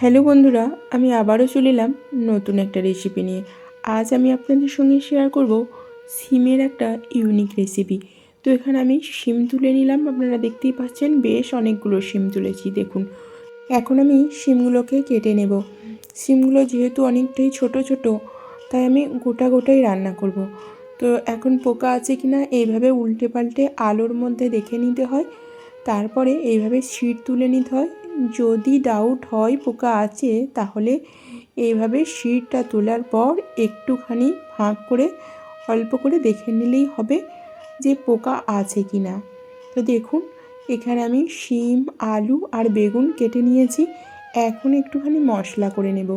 Hello বন্ধুরা, আমি আবারও চলে এলাম নতুন একটা রেসিপি নিয়ে। আজ আমি আপনাদের সঙ্গে শেয়ার করব সিমের একটা ইউনিক রেসিপি তো এখানে আমি সিম তুলে নিলাম, আপনারা দেখতেই পাচ্ছেন বেশ অনেকগুলো সিম তুলেছি, দেখুন। এখন আমি শিমগুলোকে কেটে নেব। সিমগুলো যেহেতু অনেকটাই ছোট ছোট, তাই আমি গোটা গোটাই রান্না করব। তো এখন পোকা আছে কিনা এইভাবে উল্টে পাল্টে আলোর মধ্যে দেখে নিতে হয়। তারপরে এইভাবে শিট তুলে নিতে হয় যদি ডাউট হয়, পোকা আছে, তাহলে এইভাবে শিটটা তোলার পর একটুখানি ফাঁক করে, অল্প করে দেখে নিলেই হবে যে পোকা আছে কি না তো দেখুন, এখানে আমি শিম, আলু আর বেগুন কেটে নিয়েছি। এখন একটুখানি মশলা করে নেব।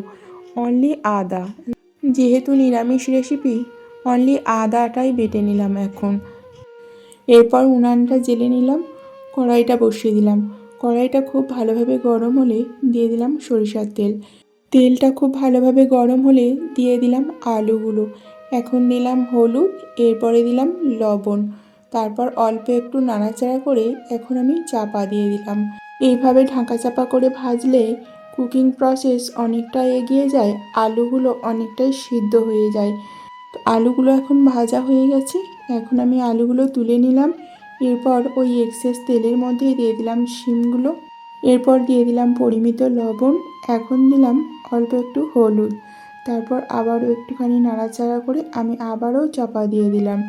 অনলি আদা। যেহেতু নিরামিষ রেসিপি অনলি আদাটাই বেটে নিলাম এখন। এরপর উনানটা জেলে নিলাম, কড়াইটা বসিয়ে দিলাম। কড়াইটা খুব ভালোভাবে গরম হলে দিয়ে দিলাম সরিষার তেল। তেলটা খুব ভালোভাবে গরম হলে দিয়ে দিলাম আলুগুলো। এখন দিলাম হলুদ, এরপরে দিলাম লবণ। তারপর অল্প একটু নাড়াচাড়া করে এখন আমি চাপা দিয়ে দিলাম। এইভাবে ঢাকা চাপা করে ভাজলে কুকিং প্রসেস অনেকটা এগিয়ে যায়, আলুগুলো অনেকটাই সিদ্ধ হয়ে যায়। আলুগুলো এখন ভাজা হয়ে গেছে, এখন আমি আলুগুলো তুলে নিলাম। এরপর ওই এক্সেস তেলের মধ্যে দিয়ে দিলাম শিমগুলো। এরপর দিয়ে দিলাম পরিমিত লবণ, এখন দিলাম অল্প একটু হলুদ। তারপর আবারও একটুখানি নাড়াচাড়া করে আমি আবারও চাপা দিয়ে দিলাম।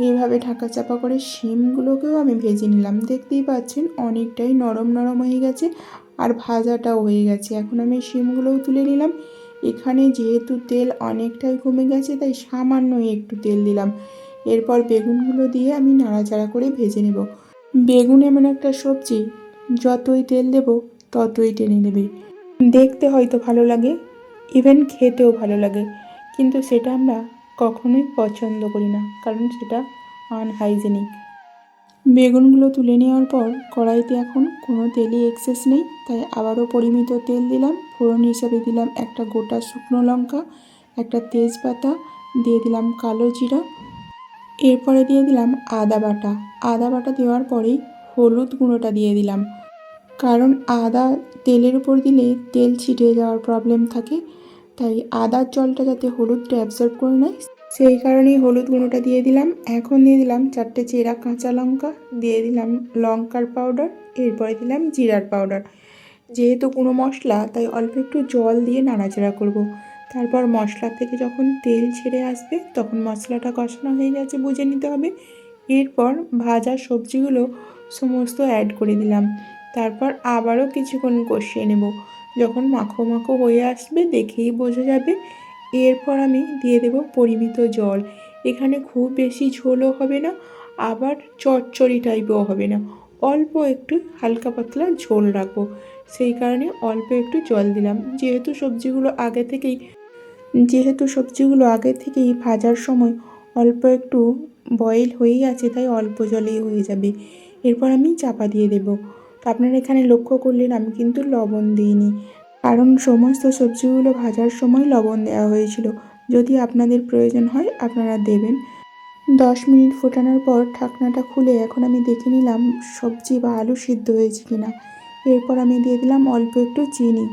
এইভাবে ঢাকা চাপা করে শিমগুলোকেও আমি ভেজে নিলাম। দেখতেই পাচ্ছেন, অনেকটাই নরম নরম হয়ে গেছে আর ভাজাটাও হয়ে গেছে। এখন আমি শিমগুলোও তুলে নিলাম। এখানে যেহেতু তেল অনেকটাই কমে গেছে, তাই সামান্যই একটু তেল দিলাম। এরপর বেগুনগুলো দিয়ে আমি নাড়াচাড়া করে ভেজে নেব। বেগুন এমন একটা সবজি, যতই তেল দেব ততই টেনে নেবে। দেখতে হয়তো ভালো লাগে ইভেন খেতেও ভালো লাগে, কিন্তু সেটা আমরা কখনোই পছন্দ করি না, কারণ সেটা আনহাইজেনিক বেগুনগুলো তুলে নেওয়ার পর কড়াইতে এখন কোনো তেলই এক্সেস নেই, তাই আবারও পরিমিত তেল দিলাম, ফোড়ন হিসাবে দিলাম একটা গোটা শুকনো লঙ্কা, একটা তেজপাতা, দিয়ে দিলাম কালো জিরা এরপরে দিয়ে দিলাম আদা বাটা। আদা বাটা দেওয়ার পরেই হলুদ গুঁড়োটা দিয়ে দিলাম। কারণ আদা তেলের উপর দিলে তেল ছিটে যাওয়ার প্রবলেম থাকে, তাই আদার জলটা যাতে হলুদটা অ্যাবজর্ব করে নেয়, সেই কারণেই হলুদ গুঁড়োটা দিয়ে দিলাম। এখন দিয়ে দিলাম চারটে চেরা কাঁচা লঙ্কা, দিয়ে দিলাম লঙ্কার পাউডার এরপরে দিলাম জিরার পাউডার যেহেতু কোনো মশলা, তাই অল্প একটু জল দিয়ে নাড়াচাড়া করব। তারপর মশলা থেকে যখন তেল ছেড়ে আসবে, তখন মশলাটা কষানো হয়ে গেছে, বুঝে নিতে হবে। এরপর ভাজা সবজিগুলো সমস্ত অ্যাড করে দিলাম। তারপর আবারও কিছুক্ষণ কষিয়ে নেব। যখন মাখো মাখো হয়ে আসবে, দেখেই বোঝা যাবে। এরপর আমি দিয়ে দেব পরিমিত জল। এখানে খুব বেশি ঝোলও হবে না, আবার চচ্চড়ি টাইপও হবে না। অল্প একটু হালকা পাতলা ঝোল রাখব। সেই কারণে অল্প একটু জল দিলাম। যেহেতু সবজিগুলো আগে থেকেই, যেহেতু সবজিগুলো আগে থেকেই ভাজার সময় অল্প একটু বয়েল হয়েই আছে, তাই অল্প জলেই হয়ে যাবে। এরপর আমি চাপা দিয়ে দেব। তো আপনারা এখানে লক্ষ্য করলেন, আমি কিন্তু লবণ দিইনি। কারণ সমস্ত সবজিগুলো ভাজার সময় লবণ দেওয়া হয়েছিল। যদি আপনাদের প্রয়োজন হয়, আপনারা দেবেন। দশ মিনিট ফোটানোর পর ঢাকনাটা খুলে এখন আমি দেখে নিলাম সবজি বা আলু সিদ্ধ হয়েছে কিনা। এরপর আমি দিয়ে দিলাম অল্প একটু চিনি।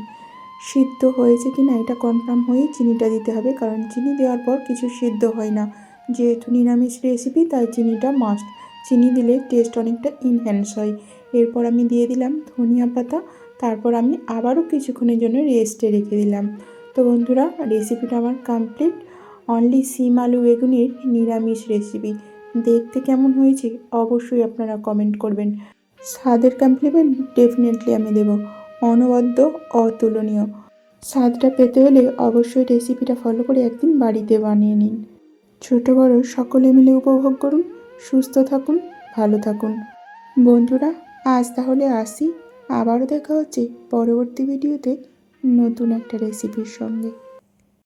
সিদ্ধ হয়েছে কি না এটা কনফার্ম হয়ে চিনিটা দিতে হবে, কারণ চিনি দেওয়ার পর কিছু সিদ্ধ হয় না। যেহেতু নিরামিষ রেসিপি তাই চিনিটা মাস্ট চিনি দিলে টেস্ট অনেকটা ইনহ্যান্স হয়। এরপর আমি দিয়ে দিলাম ধনিয়া পাতা। তারপর আমি আবারও কিছুক্ষণের জন্য রেস্টে রেখে দিলাম। তো বন্ধুরা রেসিপিটা আমার কমপ্লিট অনলি সিম আলু বেগুনের নিরামিষ রেসিপি দেখতে কেমন হয়েছে অবশ্যই আপনারা কমেন্ট করবেন। স্বাদের কমপ্লিমেন্ট ডেফিনেটলি আমি দেব। অনবদ্য, অতুলনীয়। স্বাদটা পেতে হলে অবশ্যই রেসিপিটা ফলো করে একদিন বাড়িতে বানিয়ে নিন। ছোট বড় সকলে মিলে উপভোগ করুন, সুস্থ থাকুন, ভালো থাকুন। বন্ধুরা, আজ তাহলে আসি। আবারও দেখা হচ্ছে পরবর্তী ভিডিওতে নতুন একটা রেসিপির সঙ্গে।